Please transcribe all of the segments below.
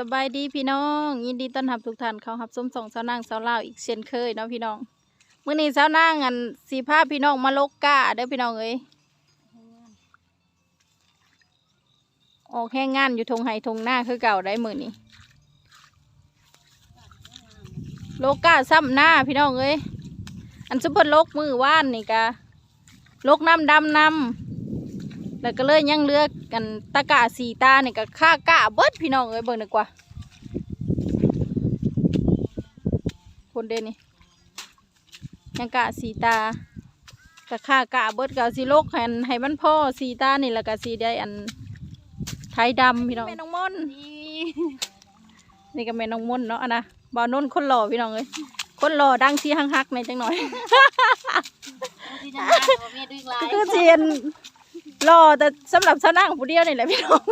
สบายดีพี่น้องยินดีต้อนรับทุกท่านเข้ารับส้มสองสาวนางสาวลาวอีกเช่นเคยเนาะพี่น้องมื้อนี้สาวนางอันสีผ้าพี่น้องมาลกกาเด้อพี่น้องเอ้ยออกแห้งงานอยู่ทงไห้ทงหน้าคือเก่าได้มื้อนี้โลกาซ้ำหน้าพี่น้องเอ้ยอันซุปเปอร์ลกมือว่านนี่กะลกน้ำดำน้ำ แล้วก็เลยยังเลือกกันตะกะสีตาเนี่ยก็ค่ากะเบิดพี่น้องเอ้ยเบิ่งดีกว่า คนเดนนี่ยังกะสีตาก็ค่ากะเบิดก็เอาสิโลกให้อันให้มันพ่อสีตานี่แล้วก็สีได้อันไทยดำพี่น้องแม่น้องมนต์นี่นี่ก็แม่น้องมนต์เนาะอันนะบ่าวนนท์คนหล่อพี่น้องเอ้ยคนหล่อดังสีหักหักๆในอยจังหน่อยที่นั่นนะบ่มีด้วยลายก็คือเจียน รอแต่สำหรับชาวนาของผู้เดียวนี่แหละพี่น้อง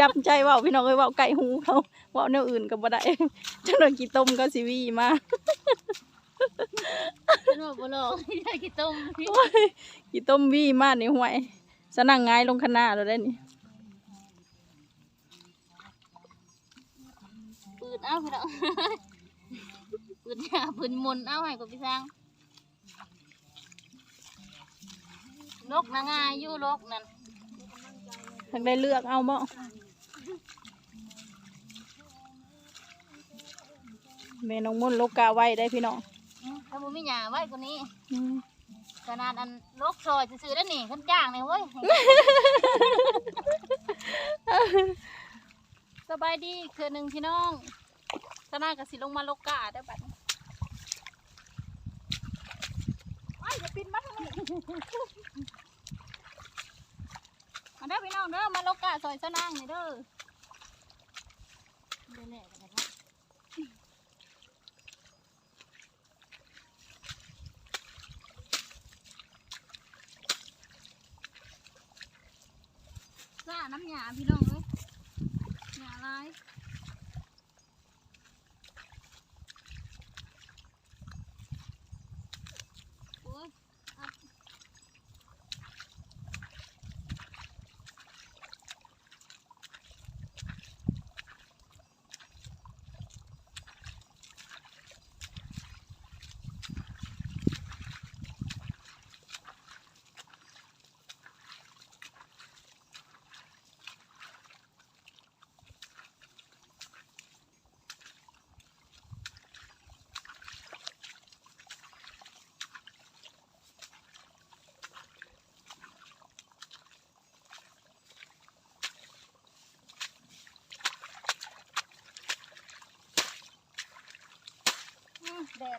จำใจเว่าพี่น้องเอ้ยเว่าไก่หูเขาเว่าแนวอื่นก็บ่ได้จังหน่อยกี่ต้มก็สิวีมาฉันว่าบ่ลองได้กี่ต้มโอ้ยกี่ต้มวีมานี่ห่วยสนั่งง่ายลงคณะเราได้นี่ปืนเอาพี่น้องปืนหาปืนมนต์เอาให้กับพี่ช้าง นกนางาอยู่ลกนั่นทางได้เลือกเอาบ่แม่น้องมนต์โลกาไว้ได้พี่น้องอืมถ้าบ่มีหญ้าไว้กว่านี้อืมขนาดอันลกซอยซื่อๆแล้วนี่เพิ่นจ้างนี่เว้ยสบายดีคืนหนึ่งพี่น้องสนากสิลงมาโลกาได้อบัดนี้ไอ้ยอย่าปินมาทางนี้มา เด้อพี่น้องเด้อมาโลกาซอยสนางนี่เด้อเดี๋ยวแหละกันนะซ่าน้ำหยาพี่น้องเอ้ยหยาลาย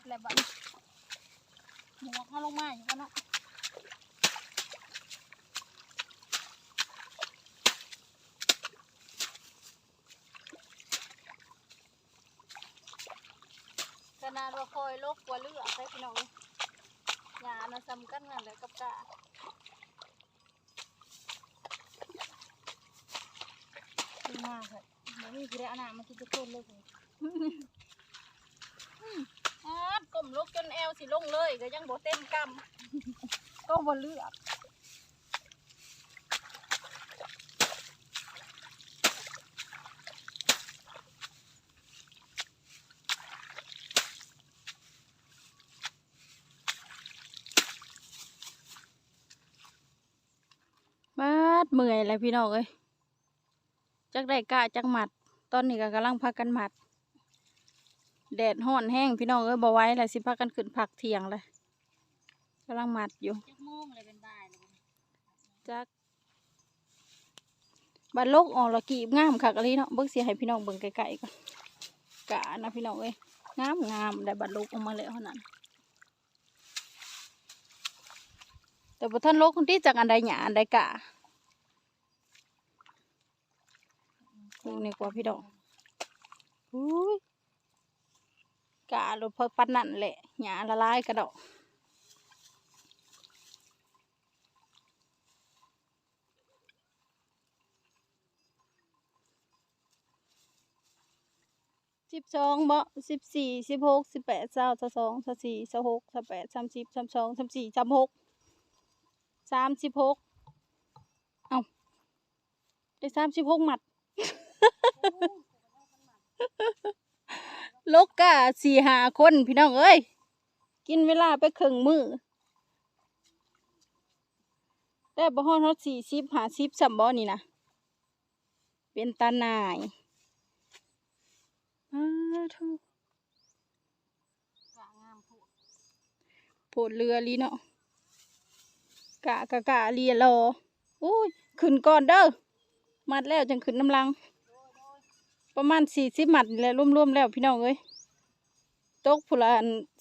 แดดแหละบัดนี้หมวกเอาลงมาอยู่กันเนาะขนาดว่าคอยลกกว่าเลือกได้พี่น้องหยานะซ้ำกันนั่นแหละกับกะดีมากเลยบ่มีผู้ใดเอาน้ำมากินทุกคนเลย ผมอาดก้มลกจนแอวสิลงเลยก็ยังบ่เต็มกำก็บ่เลือกบาดเมื่อยแล้วพี่น้องเอ้ยจักได้กะจักหมัด ตอนนี้ก็กำลังพักกันหมัด แดดห้อนแห้งพี่น้องเอ้ยบ่ไหว้แล้วสิพักกันขึ้นผักเที่ยงเลยกำลังหมัดอยู่จักโมงเลยเป็นบ่ายเลยจักบัดโลกออกละกีบงามคักอะลีเนาะเบิ่งสิให้พี่น้องเบิ่งไกลๆก่อนกะนะพี่น้องเอ้ยงามงามได้บัดโลกออกมาแล้วเท่านั้นแต่บ่ทันโลกคนที่จากอันใดหยาอันใดกะเบิ่งนี่กว่าพี่น้องอุ้ย กะรถเพอปันนั่นแหละหยาละลายกระดอกสิบสองบ่สิบสี่สิบหกสิบแปดเศร้าสิบสองสิบสี่สิบหกสิบแปดสามสิบสามสองสามสี่สามหกสามสิบหกเอาได้สามสิบหกหมัด ลกกาสี่หาคนพี่น้องเอ้ย กินเวลาไปครึ่งมือแต่บ่ฮอดฮอดสี่สิบหาสิบสับ่นี่นะเป็นตาหนายอาวโธ่โผดเรือลีเนาะกะกะกะเรียรออุ้ยขึ้นก่อนเด้อมัดแล้วจังขึ้นน้ำลัง ประมาณสี่สิบมัดนี่แหละร่วมๆแล้วพี่น้องเอ้ยตกผู้ละ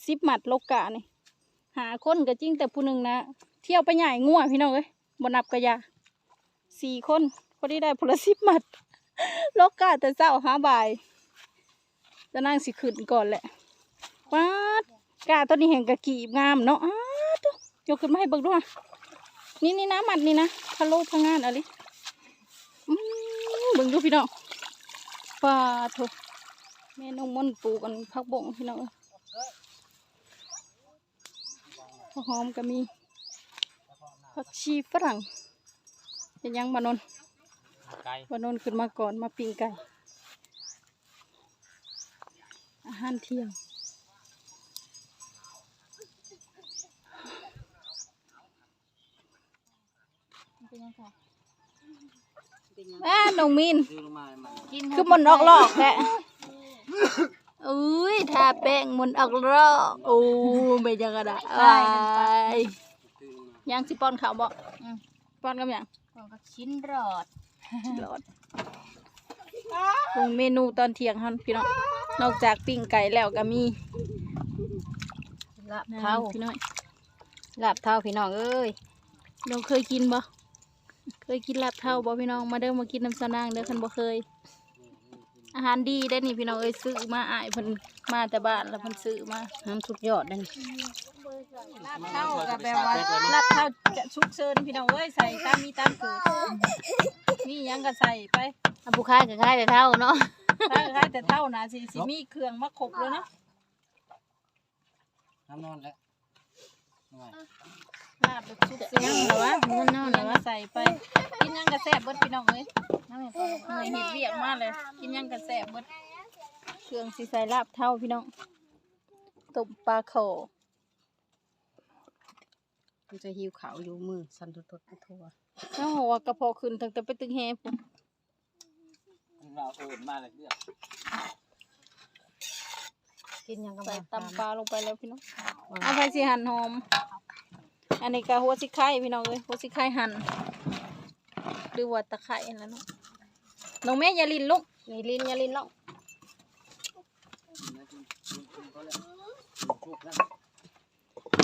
สิบมัดโลกกะนี่หาคนก็จริงแต่ผู้หนึ่งนะเที่ยวไปใหญ่งัวพี่น้องเอ้ยบนับกระยาสี่คนพอดีได้ผู้ละสิบมัดโลกกะแต่เจ้าหาบ่ายจะนั่งสิขึ้นก่อนแหละว้าดกะตัวนี้แห่งกะกีบงามเนาะอ้ายกขึ้นมาให้เบิ่งด้วยนี่นี่นะหมัดนี่นะพะโล้พะงานอะไรอืมเบิ่งดูพี่น้อง ปลาทุแม่น้องมนต์ปลูกกันพักบงพี่น้องเอ้ยผักหอมก็มีผักชีฝรั่งเป็นยังบานนท์ไก่บานนท์ขึ้นมาก่อนมาปิ้งไก่ อาหารเที่ยงเป็นยังไง แม่น้องมินซื้อลงมามันกิน คือมันออกลอกแท้อุ้ยทาแป้งมันออกลอกโอ้ไม่ยังกระดาษไอ้ยซื้อลงมายังสิป้อนข้าวบ่ป้อนกับหยังของก็ชิ้นรอดรอดลงเมนูตอนเที่ยงฮันพี่น้องนอกจากปิ้งไก่แล้วก็มีลาบเท้าพี่น้อยลาบเท้าพี่น้องเอ้ยน้องเคยกินบ่ เคยกินลาบเท่าบ่พี่น้อง มาเด้อมากินน้ำสนางเด้อคันบ่เคย อาหารดีได้อนี่พี่น้องเอ้ยซื้อมาอ้ายเพิ่นมาแต่บ้านแล้วเพิ่นซื้อมาน้ำสุดยอดเลยลาบเท่ากับแบบว่าลาบเท่าจะชุกเชิญพี่น้องเอ้ยใส่ตามมีตามเกิดมีหยังก็ใส่ไปอาบุค่ายกับค่ายแต่เท่าเนาะถ้าใครแต่เท่านะสิสิมีเครื่องมาครบแล้วเนาะน้ำนอนแล้ว หน่อยลาบแบบชุกเชิญเหรอวะเงินนอนหเลยัยงวะก็ใส่ไป กินหยังก็แซ่บเบิดพี่น้องเอ้ยน้ำไม่พเหนื่อยเห็ดเวียกมากเลย กินหยังก็แซ่บเบิดเครื่องสิใส่ลาบเท่าพี่น้องต้มปลาโขมันจะหิวขาวอยู่มือสั่นทุดๆทั่วน้องว่ากระเพาะขึ้นตั้งแต่ไปตึงแฮพุ่นเราเอินมาเลยเลือกกินยังก็ใส่มาตำปลาลงไปแล้วพี่น้องเอาไปสิหั่นหอม อันนี้ก็หัวสิไข่พี่น้องเอ้ยหัวสิไข่หั่นหรือว่าตะไคร้นั่นแหล้วเนาะน้องแม่อย่าลิ้นลูกนี่ลิ้นอยาลิ้นเนาะ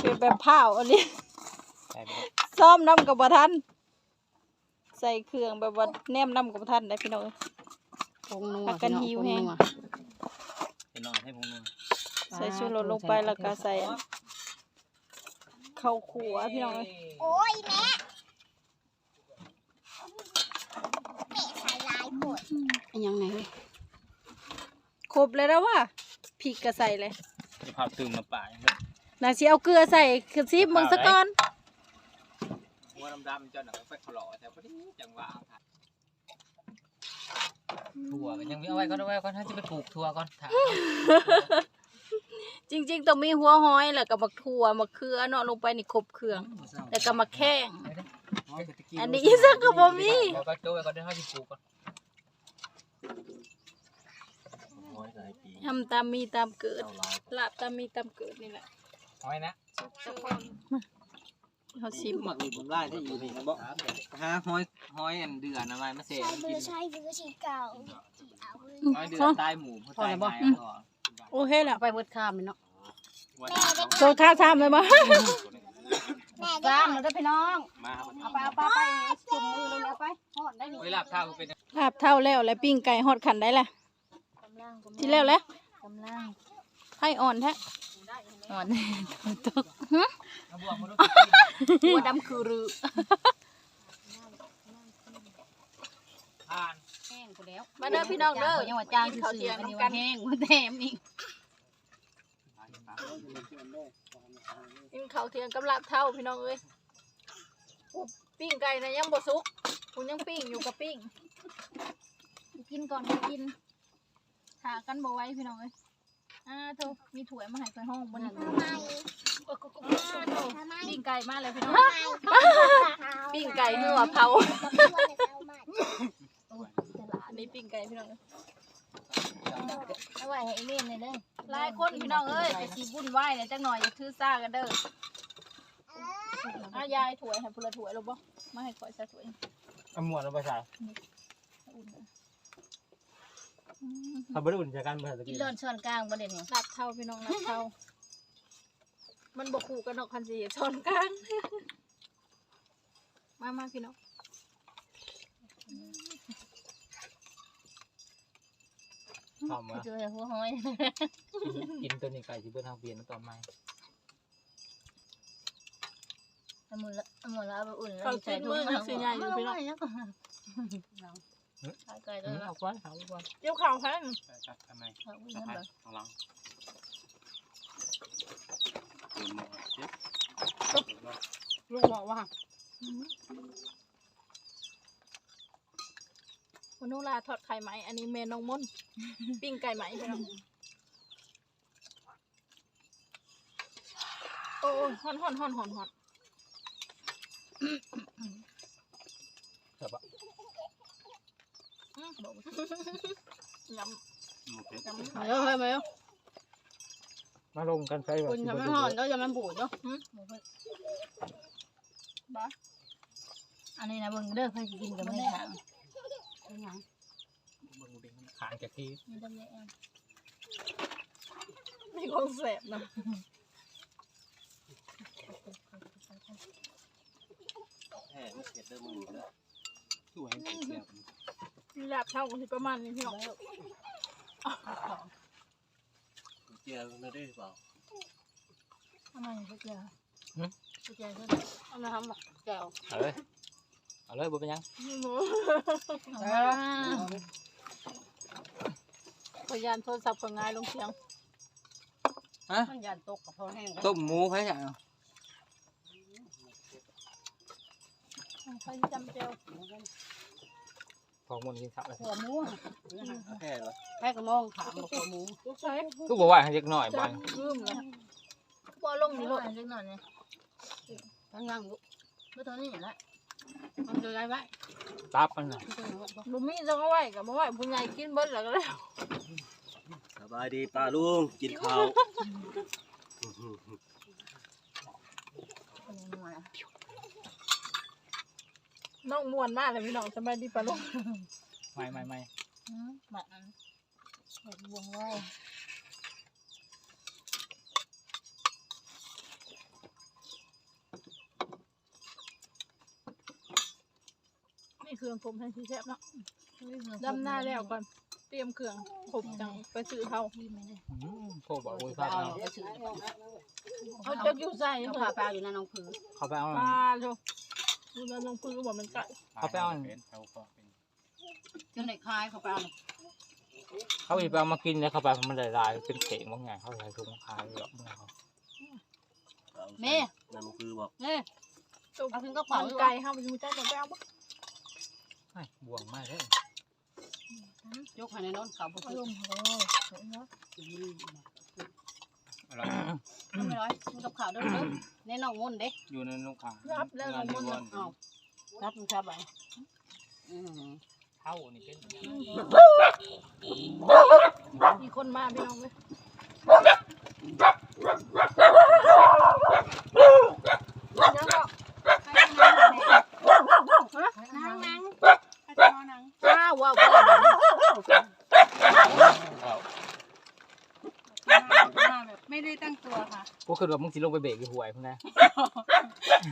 เก็บแบบเผาอันนี้ใส่ไปซ้อมน้ำกับบ่ทันใส่เครื่องแบบว่าแนมน้ำกับบ่ทันได้พี่น้องเอ้ยพงนัวผักกันหิวแห้งเป็นนอนให้ผมนอนใส่ชูรสลงไปแล้วก็ใส่ ข้าวขัวพี่น้องเอ้ยอันยังไงเฮ้ยครบเลยแล้วว่าพริกก็ใส่เลยจะพาตึงมาป่าอย่างน่าสิเอาเกลือใส่คือซิมึงซะก่อนหัวดำๆเจ้าหนังไปขลอแต่พอดีจังหวะเอาถ่ายถั่วกันยังไม่เอาไว้ก็เอาไว้ก่อนถ้าจะไปปลูกถั่วก่อนถ่าย จริง ๆต้องมีหัวหอยแล้วก็บักถั่วบักเขือเนาะลงไปนี่ครบเครื่องแล้วก็มาแข้ง อันนี้อีสักก็บ่มี เดี๋ยวก็โจ้ไว้ก่อนเดี๋ยวเขาจะปลูกก่อนทำตามมีตามเกิดลาบตามมีตามเกิดนี่แหละหอยนะเขาชิมหมักมีผมไล่ได้อยู่นี่นะบอกฮะหอยหอยอันเดือนอะไรมาเสพใช่กิคือนใช่คือสีเก่าสีเอาเลยหอยเดือนตายหมูเพราะตายง่ายก่อน โอเคแล้วเอาไปเบิดข้ามเลยเนาะโซค่าทำเลยมั้แม่ข้ามเลยเด้อพี่น้องมาครับเอาไปเอาไปเอาไปจุ่มมือเลยเอาไปทอดได้นี่เวลาข้าวเป็นลาบเท่าแล้วแล้วปิ้งไก่ฮอดขันได้ละที่แล้วแล้วกำลังไผ่อ่อนแท้อ่อนตกบวกมาดูหัวดำคือรือ ทาน แห้งกูแล้ว มาเด้อพี่น้องเด้อยังว่าจางซื่อๆอันนี้ว่าแห้งว่าแถมอีกกินข้าวเที่ยงกับลาบเท่าพี่น้องเอ้ยอุ๊บปิ้งไก่นะยังบ่สุกคุณยังปิ้งอยู่กับปิ้งกินก่อนไปกินหากันบ่ไหว้พี่น้องเอ้ยอ่าโทมีถ้วยมาให้ใส่ห้องบนนี้ทำไมโอ้โหทำไมปิ้งไก่มาเลยพี่น้องทำไมปิ้งไก่เนื้อเผาตลาดอั นนี้ปิ้งไก่พี่น้องเอ้ยเอาไว้ให้ไอ้เม่นเลยเด้อหลายคนพี่น้องเอ้ยแต่สิวุ่นวายเนี่ยจักหน่อยอย่าถือซ่ากันเด้ออะยายถ้วยให้พุ่นละถ้วยลงบ่มาให้ข่อยซะถ้วยเอาหมวดเอาไปใส่อุ่นนะอืมถ้าบ่ได้อุ่นใช้กันบ่ได้ตะกินกี้เลือดช้อนกลางบ่ได้นี่นับเท่าพี่น้องนับเท่า มันบกคู่กันดอกคันสีชนกลาง มามาพี่น้อง พร้อมว่าเจอหัวหอยกินตัวนี้ไก่สิเบิ่นเฮาเปลี่ยนต่อใหม่เอามือละเอามือละเอาไปอุ่นแล้วเขาคิดมือนักสีใหญ่อยู่พี่น้องขายไก่เลอืยมนะเอาก่อนเอาก่อนเกี่ยวข่าวพันทำไมเอาอุ่นแล้วแบบข้างหลังลุงบอกว่า คุณนุลาทอดไข่ไหม อันนี้เมนองมนปิ้งไก่ไหมพี่น้องโอ้ยฮอนฮอนฮอนฮอนฮอนครับอะอืมบอกยำยำมาเร็วเฮ้ยมาเร็วมาลงกันใส่ว่าคุณสิจะบ่ไม่ได้ห่อนแล้วจะมันบูดเนาะบ้าอันนี้นะเบิ่งเด้อเพิ่นสิกินกับไม่ถาม เบิ่งเบิ่งขางจากที่นี่ดำแหน่มีของแสบนะแค่ไม่เผ็ดเด้อมึงเด้อสวยแซ่บแลบเท่ากันที่ประมาณนี้พี่น้องเจียวไม่ได้เปล่าทำไมพวกเจ้าพวกเจ้าเพิ่นเอามาทำแบบแก้วเอาเลย เอาเลยบ่เป็นหยังเอามาพยานโทรศัพท์ของงายลงเสียงมันยันตกกับพอแห้งต้มหมูไผสั่งใครจำเจียวพอมันกินข้าวแล้วหัวหมูแค่เหรอแค่กระมองถามบอกหัวหมูลูกชายคือบ่ว่าให้เล็กน้อยบ่ลืมเลยบ่ลงนี่นี่ลูลูกกอันเล็กหน่อยนี่ทั้งนั่งลูกบ่เท่านี้ละ มันจะได้ไหมตับมันน่ะมันจะหนูบอกบ่มีต้องเอาไว้กับบ่ไว้ผู้ใหญ่กินเบิดแล้วก็แล้วสบายดีป้าลุงกินข้าวเป็นหน่อยน้องม่วนมากเลยพี่น้องสบายดีปะลูกไม่ไม่ไม่อืมบัดอันเห็ดวงไว้ เครื่องผมทันทีแซ่บเนาะเฮ้ยเบิ่งดำหน้าแล้วก่อน เตรียมเครื่องผมจังไปซื้อเขารีบไหมเนี่ยอืมโทรบอกโอ้ยไปพาเอาเอาไปซื้อเขาจะอยู่ใส่เขาเถพาอะไปเอาอยู่นั่นน้องผือเขาไปเอาปลาโชดูแล้วน้องพื้นก็บอกมันไก่เขาไปเอาจนเด็กคายเขาไปเอาเขาอีไปเอามากินแล้วเขาไปมันได้ลายเป็นเข่งบางอย่างเขาใส่ถุงคายหรอกมึงเขาแม่นั่นคือบอกเนี่ยตุ๊กเอาขึ้นกระมัเป๋านไก่ห้ามไปดูจ้าจะไปเอาปะ ไอ้บ่วงมากเลยยกให้ในโน้นเขาบอกเอาลงเขาเห็นเนาะไม่ร้อยกินกับข้าวด้วยเด้อในน้องมุ่นเด็กอยู่ในลูกค้ารับแล้วน้องมันเอารับมันชอบไปอืมเท่านี่เป็นมีคนมาพี่น้องเลยยังก็ นั่งนั่ง อ้าวว้าวว้าว มาแบบ ไม่ได้ตั้งตัวค่ะกูคือว่ามึงสิลงไปเบรกอยู่หวยพุ่นนะ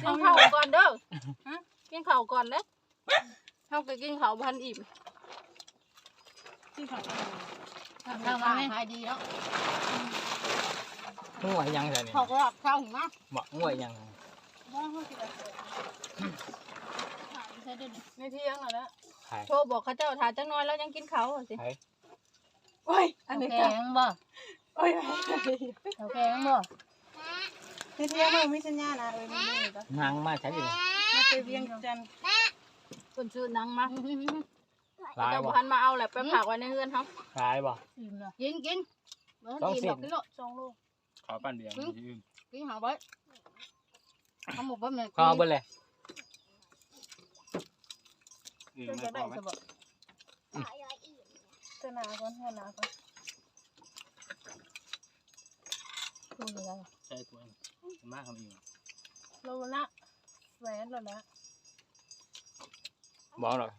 กินข้าวก่อนเด้อกินข้าวก่อนเด้อเท่ากับกินข้าวพันอิ่มที่เขาทำมาขายดีแล้วมึงไหวยังไงเนี่ยเขาก็รับเข้าหิมะบอกมึงไหวยังใช่ด้วยนี่ในเที่ยงแล้วนะใครโทรบอกเขาเจ้าถ่ายจังน้อยแล้วยังกินข้าวสิใครโอ้ยอัอันนนี้แกก็งบ่ โอ้ยเอาแกงบ่ไม่เที่ยวไม่มีสัญญาณนะเอ้ยไม่มีก็นางมาใช้อยู่มาไปเวียงจันทร์คนซื้อหนังมาร้ายเจ้าบ่พันมาเอาแหละไปผักไว้ในเฮือนเขาร้ายบ่ อิ่มเลยกินกินเออต้องกินสิดอกกิโลสองโลขอปั้นเดียวยืมกินหาไว้เอาหมกไว้แม่ข้าวเบิ่เลยจะจะได้สบจะหนาก่อนหัวหนาก่อน พูดเลยใช่ตัวมากคำอีกเราละแหวนเราละบอกหน่อย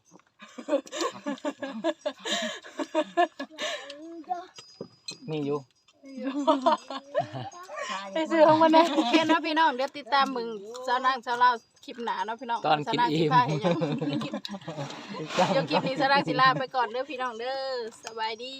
มีอยู่ไปซื้อของมันเลยโอเคเนาะพี่น้องเดี๋ยวติดตามมึงเจ้านางเจ้าเล่าวคลิปหนาเนาะพี่น้องตอนกินเจ้านางสิอิ่มพาให้หยังเดี๋ยวคลิปนี้เจ้านางสิลาไปก่อนเด้อพี่น้องเด้อสบายดี